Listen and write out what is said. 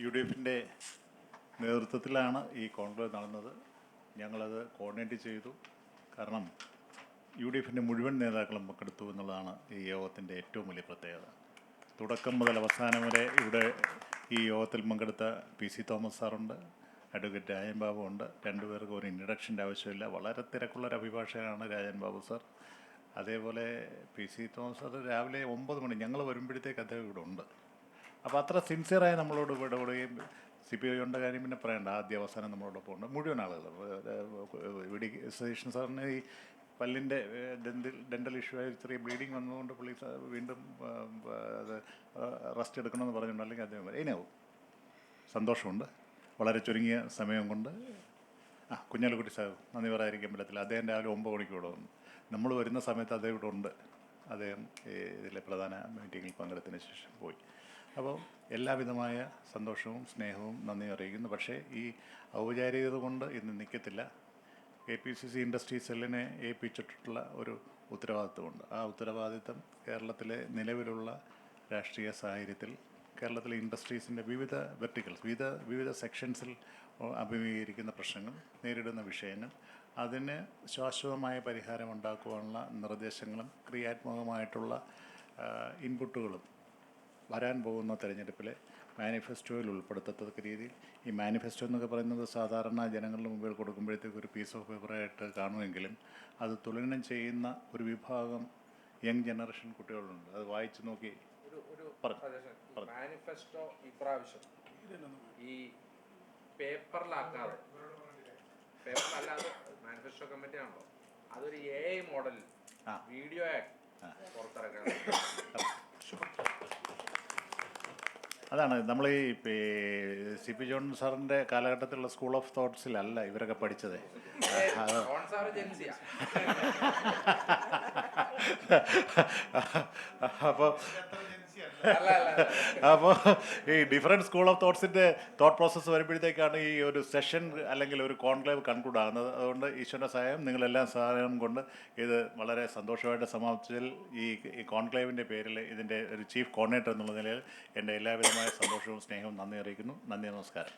U D എഫിന്റെ നേതൃത്വത്തിലാണ് ഈ കോൺക്ലേവ് നടന്നത്. ഞങ്ങളത് കോർഡിനേറ്റ് ചെയ്തു. കാരണം യു ഡി എഫിന്റെ മുഴുവൻ നേതാക്കളും പങ്കെടുത്തു എന്നുള്ളതാണ് ഈ യോഗത്തിന്റെ ഏറ്റവും വലിയ പ്രത്യേകത. തുടക്കം മുതൽ അവസാനം വരെ ഇവിടെ ഈ യോഗത്തിൽ പങ്കെടുത്ത പി സി തോമസ് സാറുണ്ട് അഡ്വക്കേറ്റ് രാജൻ ബാബു ഉണ്ട് രണ്ടുപേർക്കും ഒരു ഇൻട്രഡക്ഷന്റെ ആവശ്യമില്ല. വളരെ തിരക്കുള്ളൊരു അഭിഭാഷകനാണ് രാജൻ ബാബു സാർ. അതേപോലെ പി സി തോമസ് സാർ രാവിലെ ഒമ്പത് മണി ഞങ്ങൾ വരുമ്പോഴത്തേക്ക് അദ്ദേഹം ഇവിടെ ഉണ്ട്. അപ്പോൾ അത്ര സിൻസിയറായി നമ്മളോട് ഇടപെടുകയും സി പി ഐ ഉണ്ട കാര്യം പിന്നെ പറയണ്ട. ആദ്യ അവസാനം നമ്മളോടൊപ്പം ഉണ്ട്. മുഴുവൻ ആളുകൾ ഇവിടെ സതീഷൻ സാറിന് ഈ പല്ലിന്റെ ഡെന്റൽ ഡെന്റൽ ഇഷ്യൂ ആയി ചെറിയ ബ്ലീഡിങ് വന്നതുകൊണ്ട് പുള്ളി വീണ്ടും അത് റെസ്റ്റ് എടുക്കണമെന്ന് പറഞ്ഞിട്ടുണ്ട്. അല്ലെങ്കിൽ അദ്ദേഹം ഇനാവും സന്തോഷമുണ്ട്. വളരെ ചുരുങ്ങിയ സമയം കൊണ്ട്. ആ കുഞ്ഞാലിക്കുട്ടി സാർ നന്ദി പറയാതിരിക്കാൻ പറ്റത്തില്ല. അദ്ദേഹം രാവിലെ ഒമ്പത് മണിക്ക് ഇവിടെ വന്നു. നമ്മൾ വരുന്ന സമയത്ത് അദ്ദേഹം ഇവിടെ ഉണ്ട്. അദ്ദേഹം ഇതിലെ പ്രധാന മീറ്റിങ്ങിൽ പങ്കെടുത്തതിന് ശേഷം പോയി. അപ്പോൾ എല്ലാവിധമായ സന്തോഷവും സ്നേഹവും നന്ദി അറിയിക്കുന്നു. പക്ഷേ ഈ ഔപചാരികത കൊണ്ട് ഇന്ന് നിൽക്കത്തില്ല. A P C C industry സെല്ലിനെ ഏൽപ്പിച്ചിട്ടുള്ള ഒരു ഉത്തരവാദിത്വമുണ്ട് ആ ഉത്തരവാദിത്വം കേരളത്തിലെ നിലവിലുള്ള രാഷ്ട്രീയ സാഹചര്യത്തിൽ കേരളത്തിലെ ഇൻഡസ്ട്രീസിന്റെ വിവിധ വെർട്ടിക്കൽസ് വിവിധ വിവിധ സെക്ഷൻസിൽ അഭിമുഖീകരിക്കുന്ന പ്രശ്നങ്ങൾ നേരിടുന്ന വിഷയങ്ങൾ അതിന് ശാശ്വതമായ പരിഹാരം ഉണ്ടാക്കുവാനുള്ള നിർദ്ദേശങ്ങളും ക്രിയാത്മകമായിട്ടുള്ള ഇൻപുട്ടുകളും വരാൻ പോകുന്ന തെരഞ്ഞെടുപ്പിലെ മാനിഫെസ്റ്റോയിൽ ഉൾപ്പെടുത്തത്തക്ക രീതിയിൽ. ഈ മാനിഫെസ്റ്റോ എന്നൊക്കെ പറയുന്നത് സാധാരണ ജനങ്ങളുടെ മുമ്പിൽ കൊടുക്കുമ്പോഴത്തേക്ക് ഒരു പീസ് ഓഫ് പേപ്പറായിട്ട് കാണുമെങ്കിലും അത് തുലനം ചെയ്യുന്ന ഒരു വിഭാഗം യങ് ജനറേഷൻ കുട്ടികളുണ്ട്. അത് വായിച്ചു നോക്കി മാനിഫെസ്റ്റോ ഇപ്രാവശ്യം ഈ പേപ്പറിലാക്കാതെ പേപ്പറിലല്ലാതെ മാനിഫെസ്റ്റോ കമ്മിറ്റി ആണല്ലോ അതൊരു എ ഐ മോഡൽ വീഡിയോ ആയിട്ട് പുറത്തിറക്കണം അതാണ് നമ്മൾ ഈ സി പി ജോൺ സാറിന്റെ കാലഘട്ടത്തിലുള്ള സ്കൂൾ ഓഫ് തോട്ട്സിലല്ല ഇവരൊക്കെ പഠിച്ചത് അപ്പോൾ. അപ്പോൾ ഈ ഡിഫറെന്റ് സ്കൂൾ ഓഫ് തോട്ട്സിന്റെ തോട്ട് പ്രോസസ്സ് വരുമ്പോഴത്തേക്കാണ് ഈ ഒരു സെഷൻ അല്ലെങ്കിൽ ഒരു കോൺക്ലേവ് കൺക്ലൂഡ് ആകുന്നത്. അതുകൊണ്ട് ഈശ്വരന്റെ സഹായം നിങ്ങളെല്ലാം സഹായം കൊണ്ട് ഇത് വളരെ സന്തോഷമായിട്ട് സമാപിച്ചതിൽ ഈ ഈ കോൺക്ലേവിന്റെ പേരിൽ ഇതിന്റെ ഒരു ചീഫ് കോർഡിനേറ്റർ എന്നുള്ള നിലയിൽ എന്റെ എല്ലാവിധമായ സന്തോഷവും സ്നേഹവും നന്ദി അറിയിക്കുന്നു. നന്ദി നമസ്കാരം.